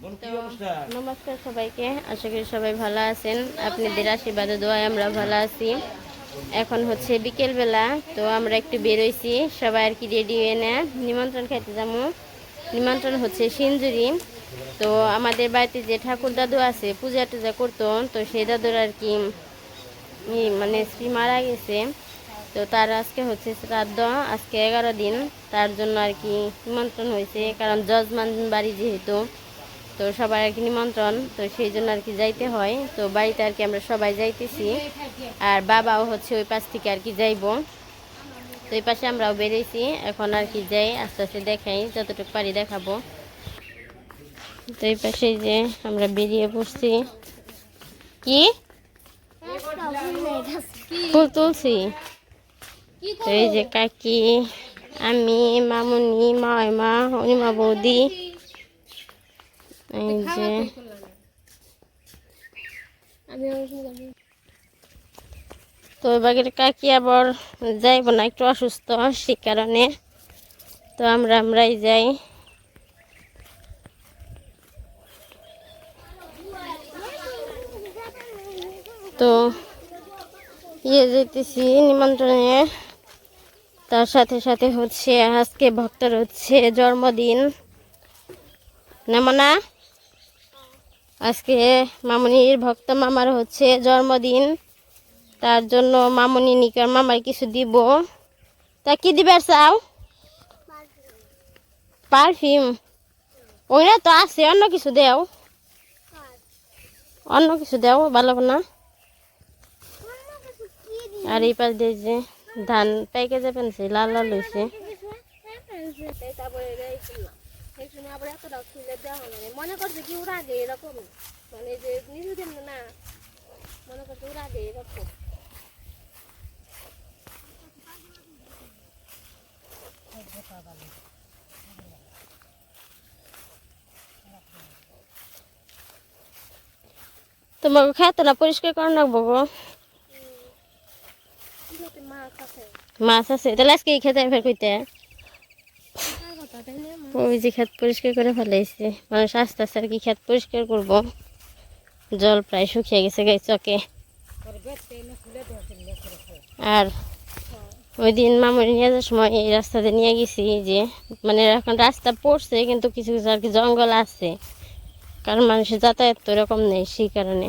নমস্কার সবাইকে আশা করি সবাই ভালো আছেন। আপনাদের আশীর্বাদে দোয়ায় আমরা ভালো আছি। এখন হচ্ছে বিকেলবেলা তো আমরা একটু বেরোইছি। সবাই আর কি রেডি হয়ে না নিমন্ত্রণ খাইতে যাব। নিমন্ত্রণ হচ্ছে সিঞ্জুরি। তো আমাদের বাড়িতে যে ঠাকুর দাদু আছে পূজা টুজা করতো তো সেই দাদুর আর কি মানে স্ত্রী মারা গেছে। তো তার আজকে হচ্ছে শ্রাদ্ধ আজকে এগারো দিন। তার জন্য আর কি নিমন্ত্রণ হয়েছে কারণ যজমান বাড়ি যেহেতু। তো সবার আর কি নিমন্ত্রণ, তো সেই জন্য আর কি যাইতে হয়। তো বাড়িতে আর কি আমরা সবাই যাইতেছি। আর বাবাও হচ্ছে ওই পাশ থেকে আর কি যাইবো। তো এই পাশে আমরাও বেরিয়েছি। এখন আর কি যাই, আস্তে আস্তে দেখাই, যতটুকু পারি দেখাবো। তো এই পাশে যে আমরা বেরিয়ে পড়ছি। কি? ফুল তুলছি। তো এই যে কাকি, আমি, মামুনি মামা অনিমা বৌদি এই যে তো ওই বাগের কাকি আবার যাইব না একটু অসুস্থ সে কারণে। তো আমরা আমরাই যাই। তো ইয়ে যেতেছি নিমন্ত্রণে। তার সাথে সাথে হচ্ছে আজকে ভক্তের হচ্ছে জন্মদিন। নেমনা আজকে মামনির ভক্ত মামার হচ্ছে জন্মদিন। তার জন্য মামনি নিকার মামার কিছু দিব। তা কি দিবার চাও? পারফিউম। ওইরা তো আছে, অন্য কিছু দেও। অন্য কিছু দেও, ভালো না। আর এই পাশ দিয়ে যে ধান পেকে যাবেন লাল লাল হয়েছে মনে করছে কি ওরা আগে এরকম মানে যে নিজেদের না মনে করছে ওরা আগে এরকম তোমাকে খেতে না পরিষ্কার করে রাখব গো। কীভাবে মা কাছে মাছ আছে? তাহলে আজকে এই খেতে ফের কইতে। কার কথা তাই না ওই যে খেত পরিষ্কার করে ফেলাইছে। মানুষ আস্তে আস্তে আর কি খেত পরিষ্কার করব। জল প্রায় শুকিয়ে গেছে গাই চকে। আর ওই দিন মামুরি নিয়ে যাওয়ার সময় এই রাস্তাতে নিয়ে গেছি যে মানে এখন রাস্তা পড়ছে, কিন্তু কিছু কিছু আর কি জঙ্গল আছে। কারণ মানুষের যাতায়াত তো এরকম নেই, সেই কারণে।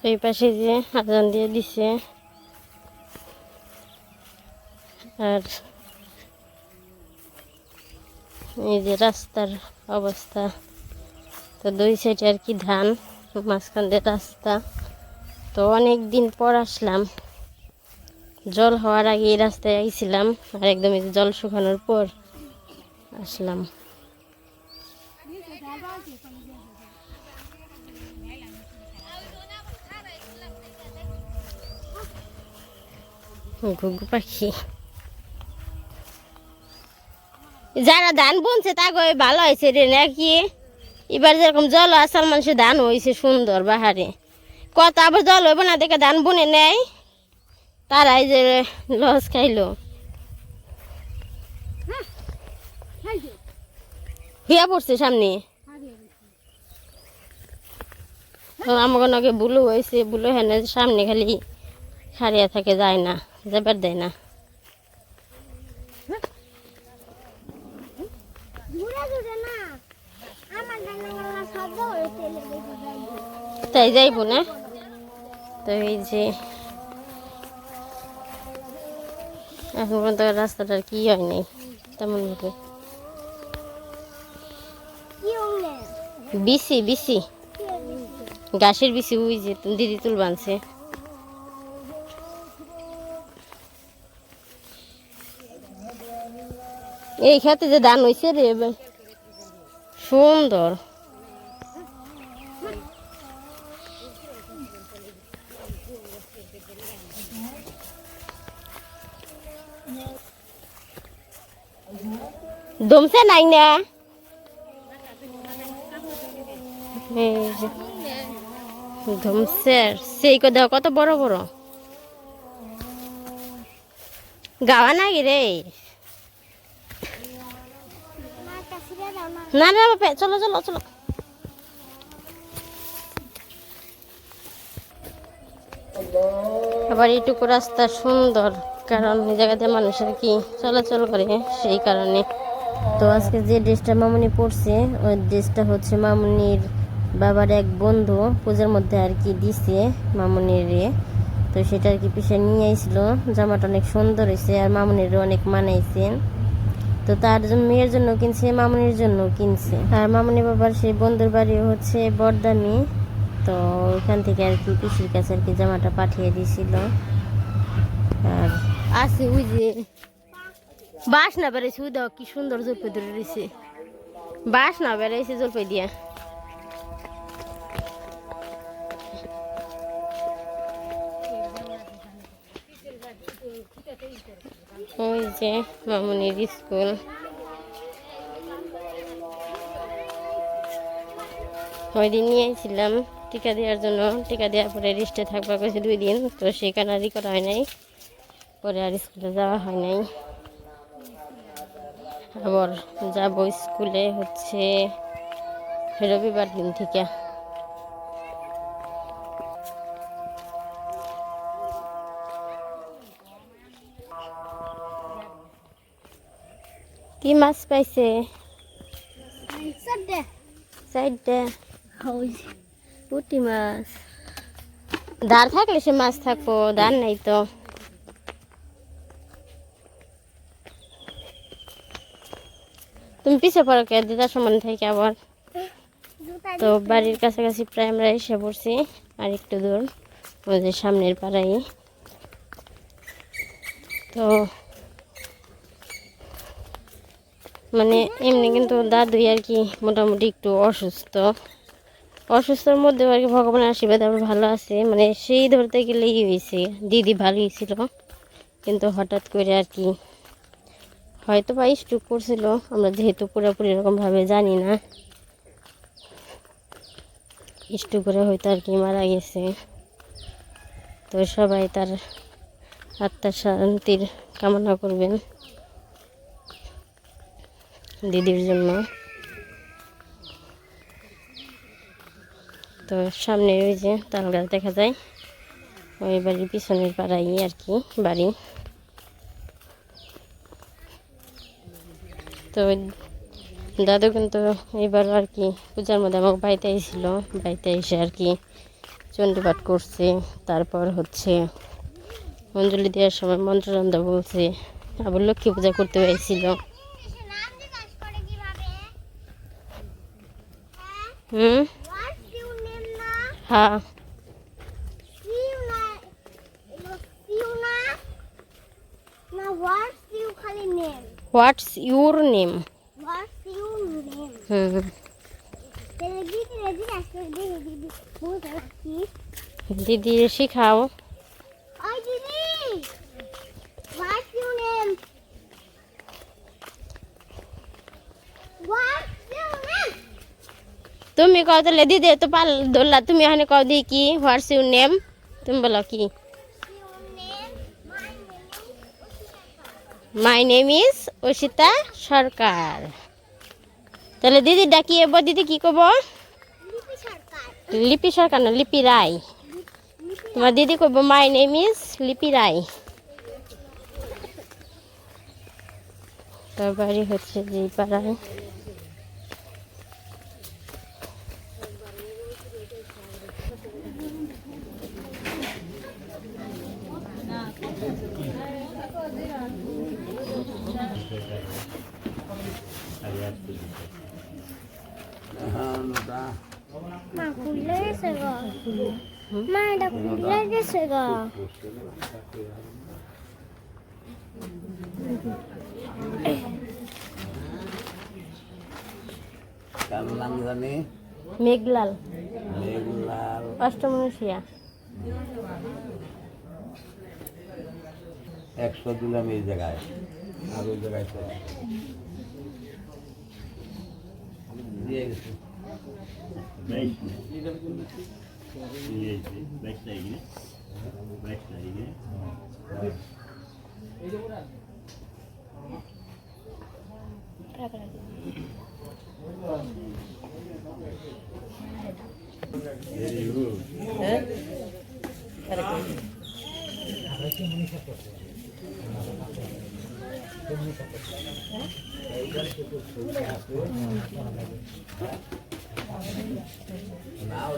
তো এই পাশে যে আজান দিয়ে দিছে। আর এই যে রাস্তার অবস্থা, তো দুই সাইডে আর কি ধান, মাঝখান দিয়ে রাস্তা। তো অনেক দিন পর আসলাম। জল হওয়ার আগে এই রাস্তায় আইছিলাম, আর একদম এই জল শুকানোর পর আসলাম। ঘুঘু পাখি। যারা ধান বুনছে তা গো ভালো হয়েছে রে নাকি? এবার যেরকম জল আসার মানুষের ধান হয়েছে সুন্দর বাহারে। কত আবার জল হইব না দেখে ধান বুনে নেয় তারাই যে লস খাইলো। হিয়া পড়ছে সামনে। আমাকে নাকি বুলু হয়েছে বুলু হেনে সামনে খালি খারিয়া থাকে, যায় না। যাবার দেয় না। তাই যাইব না? তো এই যে এখন পর্যন্ত রাস্তাটার কি হয় নাই তেমন ভাবে। BC BC. গাছের বিসি ওই যে দিদি তুল বানছে এই খেতে যে ধান হয়েছে রে সুন্দর। দমছে নাই না? ধুমসের সেই কথা কত বড় বড়। গাওয়া নাকি রে। না না, বাপে, চলো চলো চলো। আবার এইটুকু রাস্তা সুন্দর, কারণ এই জায়গাতে মানুষের কি চলাচল করে, সেই কারণে। তো আজকে যে ড্রেসটা মামুনি পরছে, ওই ড্রেসটা হচ্ছে মামুনির বাবার এক বন্ধু, পূজার মধ্যে আর কি দিছে মামুনির রে তো সেটা আর কি পিছিয়ে নিয়ে আইছিল, জামাটা অনেক সুন্দর হয়েছে আর মামুনির অনেক মানাইছে তো তার জন্য মেয়ের জন্য কিনছে, মামনির জন্য কিনছে। আর মামনি বাবার সেই বন্ধুর বাড়ি হচ্ছে বরদামি। তো ওখান থেকে আর কি পিসির কাছে আর কি জামাটা পাঠিয়ে দিয়েছিল আর আছে ওই যে বাস না বেড়েছে দেখ কি সুন্দর জলপাই ধরে রয়েছে। বাস না বেড়েছে জলপাই দিয়া। ওই যে মামুনির স্কুল। ওই দিন নিয়ে আইছিলাম টিকা দেওয়ার জন্য। টিকা দেওয়ার পরে রেস্টে থাকবা করেছে দুই দিন, তো সেখানে আর ই করা হয় নাই। পরে আর স্কুলে যাওয়া হয় নাই। আবার যাব স্কুলে হচ্ছে রবিবার দিন থেকে। কি মাছ পাইছে চারটে পুঁটি মাছ। দাঁড় থাকলে সে মাছ থাকব দাঁড় নাই তো। তুমি পিছিয়ে পড়ো কে? দিদার সমান থেকে আবার। তো বাড়ির কাছাকাছি প্রায় আমরা এসে পড়ছি আর একটু দূর আমাদের সামনের পাড়াই তো মানে এমনি কিন্তু দাদুই আর কি মোটামুটি একটু অসুস্থ। অসুস্থর মধ্যে আর কি ভগবানের আশীর্বাদ আবার ভালো আছে। মানে সেই ধরতে গেলেই হয়েছে, দিদি ভালোই ছিল। কিন্তু হঠাৎ করে আর কি হয়তো বা স্ট্রোক করছিল, আমরা যেহেতু পুরোপুরি এরকমভাবে জানি না। স্ট্রোক করে হয়তো আর কি মারা গেছে। তো সবাই তার আত্মার শান্তির কামনা করবেন। দিদির জন্য। তো সামনে ওই যে তাল গাছ দেখা যায়। ওই বাড়ির পিছনের পাড়াই আর কি, বাড়ি। তো দাদু কিন্তু এবার আর কি পূজার মধ্যে আমাকে বাড়িতে এসেছিল বাড়িতে এসে আর কি চণ্ডীপাঠ করছে। তারপর হচ্ছে অঞ্জলি দেওয়ার সময় মন্ত্ররন্ধা বলছে। আবার লক্ষ্মী পূজা করতে হয়েছিল হুম হ্যাঁ? What's your name? দিদি শিখাও দিদি দিদি বুঝতে পারছি দিদি শিখাও ওই দিদি What's your name? What's your name? তুমি কও তাহলে দিদি তো পাল ধরলা তুমি এখানে কও দি কি, হোয়াটস ইউর নেম? তুমি বলো কি? My name is Asita Sarkar. তাহলে দিদি ডাকি এব দিদি কি কব? লিপি সরকার না, লিপি রায়। তোমার দিদি কব মাই নেম ইজ লিপি রায়। তার বাড়ি হচ্ছে যে পাড়ায় মা খুলে গেছে গো মা এটা গেছে কার নাম জানি মেঘলাল। মেঘলাল। অষ্টমনুষিয়া একশো দিলাম এই জায়গায়। আর ওই জায়গায় তো দিয়ে গেছে। কত পরে আইসবে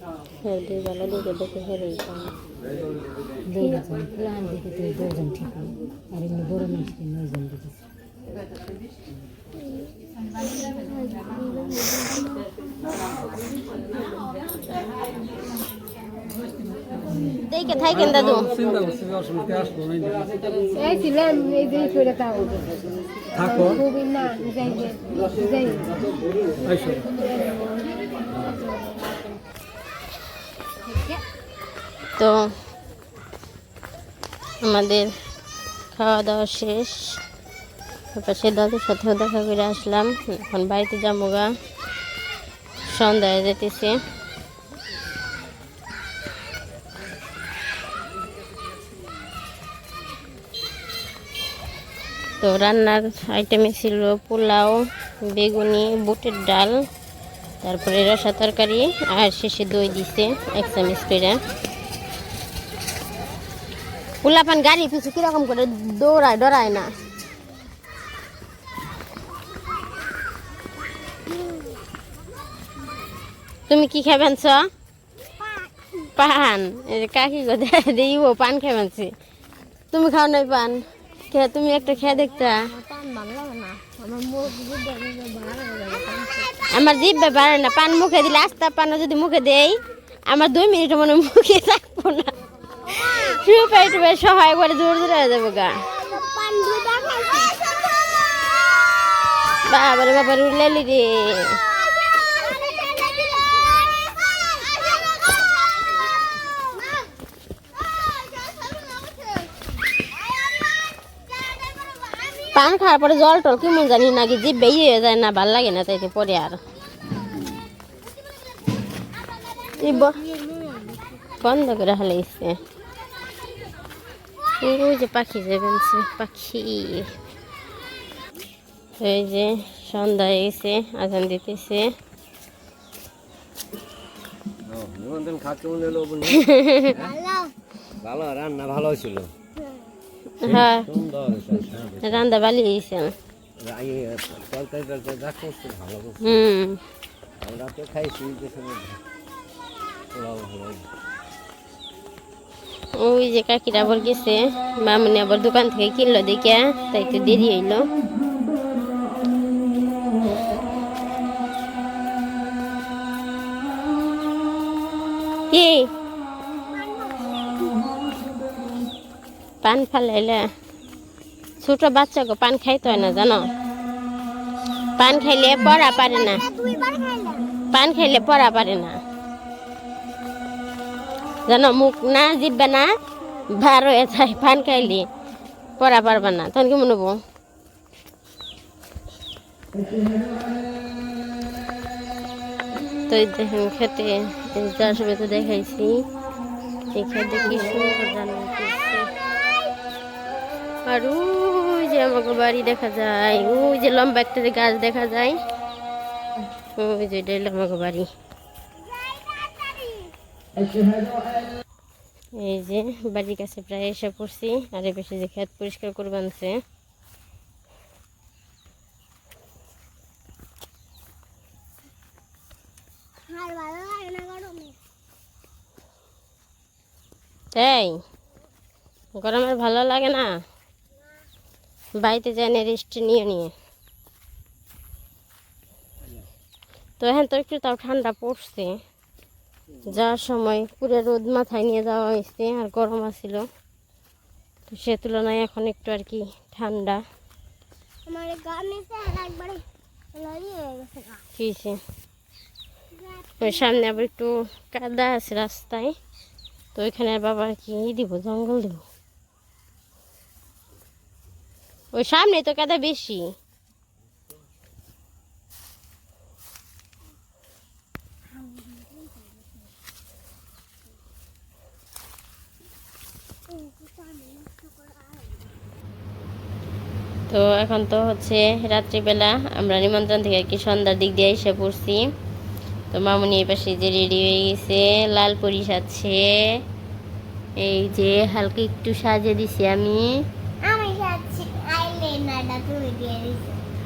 হ্যাঁ দুই বেলা দিকে দেখে হেরেই পান দুইজন প্লান দেখে তো ঠিক আর এমনি বড় মিষ্টি নয়জন দেখেছি এই এই থাকো না তো আমাদের খাওয়া দাওয়া শেষ। সে দাদুর সাথেও দেখা করে আসলাম। এখন বাড়িতে যাব গা। সন্ধ্যায় যেতেছে। তো রান্নার আইটেমে ছিল পোলাও, বেগুনি, বুটের ডাল, তারপরে রসা তরকারি, আর শেষে দই দিছে, এক চামচ করে। পোলাপান গাড়ি পিছু কীরকম করে দৌড়ায়, ডরায় না। তুমি কি খাবেন ছ পান। কাকি দিব পান খাবেনছি তুমি খাও নাই পান? খেয়ে, তুমি একটা খেয়ে দেখতা। পান আমার জিভ পারে না, পান মুখে দিলে আস্তা পানও যদি মুখে দেই, আমার দুই মিনিট মনে মুখে থাকব না। টুপে টুপে সহায় করে দূর দূরে যাব গা বাবারে বাবার উঠলালি রে পান খাওয়ার পরে জল টল কেমন জানি নাকি বেরিয়ে হয়ে যায় না ভালো লাগে না তাইতে পরে আর বন্ধ করে হালাইছে ওই যে পাখি যাবেন পাখি এই যে সন্ধ্যা হয়ে গেছে আজান দিতেছে ভালো রান্না ভালো ছিল হ্যাঁ হয়েছে। হয়েছে এই করছে ভালো করছে হুম আমরা তো খাইছি যে সময় পোলাও ভালো হয়েছে। ওই যে কাকিরা আবার গেছে। মামুনি আবার দোকান থেকে কিনলো দেখে তাই তো দেরি হইল। কি? পান ফালাইলে? ছোট বাচ্চাকে পান খাইতে হয় না, জানো? পান খাইলে পড়া পারে না। পান খাইলে পড়া পারে না। জানো মুখ না জিববে না, ভার হয়ে পান খাইলে, পড়া পারবে না। তখন কি মনে হব? তো দেখেন খেতে যার সময় তো দেখাইছি। এই খেতে কি সুন্দর রান্না আর ওই যে আমাকে বাড়ি দেখা যায়, ওই যে লম্বা একটা গাছ দেখা যায়, ওই যে হলো আমাকে বাড়ি। এই যে বাড়ির কাছে প্রায় এসে পড়ছি, আর এ বেশি যে খেত পরিষ্কার করে বানছে আর ভালো লাগে না গরমে তাই গরমের ভালো লাগে না? বাড়িতে যাই না রেস্ট নিয়ে নিয়ে। তো এখন তো একটু তাও ঠান্ডা পড়ছে। যাওয়ার সময় পুরো রোদ মাথায় নিয়ে যাওয়া হয়েছে আর গরম আছিল। তো সে তুলনায় এখন একটু আর কি ঠান্ডা। ওই সামনে আবার একটু কাদা আছে রাস্তায় তো ওইখানে আর বাবা কি দিব জঙ্গল দিব। ওই সামনে তো কাদা বেশি। তো এখন তো হচ্ছে রাত্রিবেলা আমরা নিমন্ত্রণ থেকে আর কি সন্ধ্যার দিক দিয়ে এসে পড়ছি। তো মামুনি এই পাশে যে রেডি হয়ে গেছে লাল পরি আছে। এই যে হালকা একটু সাজে দিছি আমি।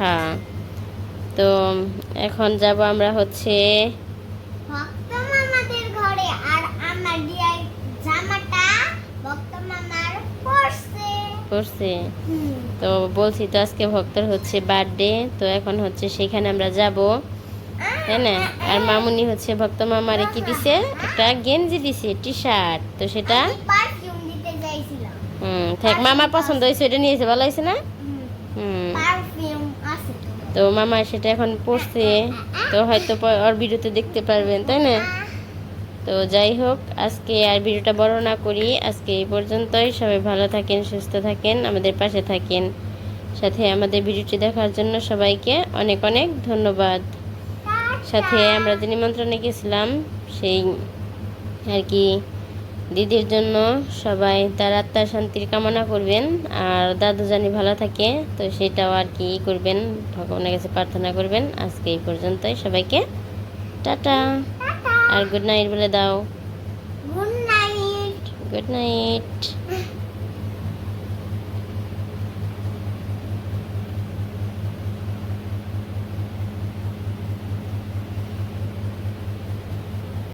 হ্যাঁ। তো এখন যাব আমরা হচ্ছে ভক্ত মামাদের ঘরে আর আমার ডিয়ার জামাটা ভক্ত মামার পরছে করছে। তো বলছি তো আজকে ভক্তর হচ্ছে বার্থডে তো এখন হচ্ছে সেখানে আমরা যাব। তাই না? আর মামুনি হচ্ছে ভক্ত মামারে কি দিছে? একটা গেঞ্জি দিছে টি শার্ট তো সেটা? হুম থাক মামার পছন্দ হয়েছে ওটা নিয়েছে ভালো হয়েছে না? হুম। তো। তো মামা সেটা এখন পড়ছে তো হয়তো ওর ভিডিওতে দেখতে পারবেন তাই না? তো যাই হোক, আজকে আর ভিডিওটা বড় না করি। আজকে এই পর্যন্তই। সবাই ভালো থাকেন, সুস্থ থাকেন, আমাদের পাশে থাকেন। সাথে আমাদের ভিডিওটি দেখার জন্য সবাইকে অনেক অনেক ধন্যবাদ। সাথে আমরা যে নিমন্ত্রণে গেছিলাম, সেই আর কি দিদির জন্য সবাই তার আত্মার শান্তির কামনা করবেন। আর দাদু জানি ভালো থাকে, তো সেটাও আর কি করবেন, ভগবানের কাছে প্রার্থনা করবেন। আজকে এই পর্যন্তই। সবাইকে টাটা। আর গুড নাইট বলে দাও। Good night good night